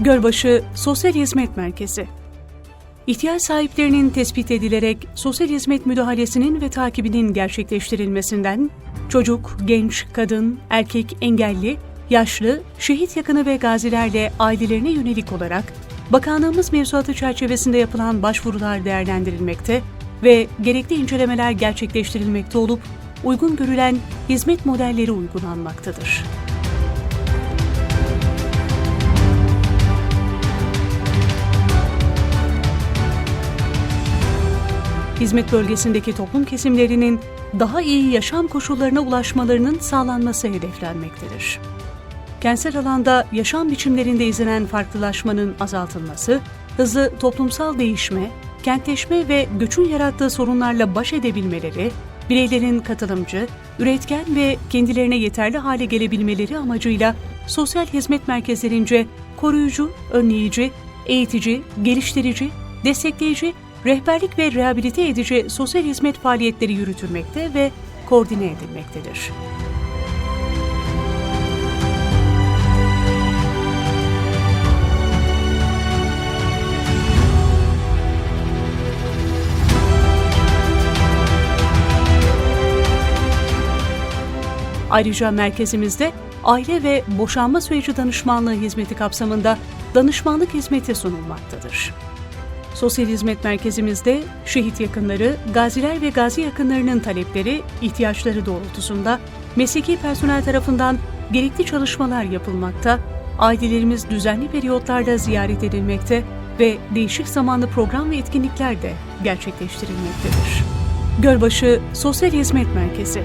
Gölbaşı Sosyal Hizmet Merkezi İhtiyaç sahiplerinin tespit edilerek sosyal hizmet müdahalesinin ve takibinin gerçekleştirilmesinden çocuk, genç, kadın, erkek, engelli, yaşlı, şehit yakını ve gazilerle ailelerine yönelik olarak bakanlığımız mevzuatı çerçevesinde yapılan başvurular değerlendirilmekte ve gerekli incelemeler gerçekleştirilmekte olup uygun görülen hizmet modelleri uygulanmaktadır. Hizmet bölgesindeki toplum kesimlerinin daha iyi yaşam koşullarına ulaşmalarının sağlanması hedeflenmektedir. Kentsel alanda yaşam biçimlerinde izlenen farklılaşmanın azaltılması, hızlı toplumsal değişme, kentleşme ve göçün yarattığı sorunlarla baş edebilmeleri, bireylerin katılımcı, üretken ve kendilerine yeterli hale gelebilmeleri amacıyla sosyal hizmet merkezlerince koruyucu, önleyici, eğitici, geliştirici, destekleyici rehberlik ve rehabilite edici sosyal hizmet faaliyetleri yürütülmekte ve koordine edilmektedir. Ayrıca merkezimizde aile ve boşanma süreci danışmanlığı hizmeti kapsamında danışmanlık hizmeti sunulmaktadır. Sosyal Hizmet Merkezimizde şehit yakınları, gaziler ve gazi yakınlarının talepleri, ihtiyaçları doğrultusunda mesleki personel tarafından gerekli çalışmalar yapılmakta, ailelerimiz düzenli periyotlarda ziyaret edilmekte ve değişik zamanlı program ve etkinlikler de gerçekleştirilmektedir. Gölbaşı Sosyal Hizmet Merkezi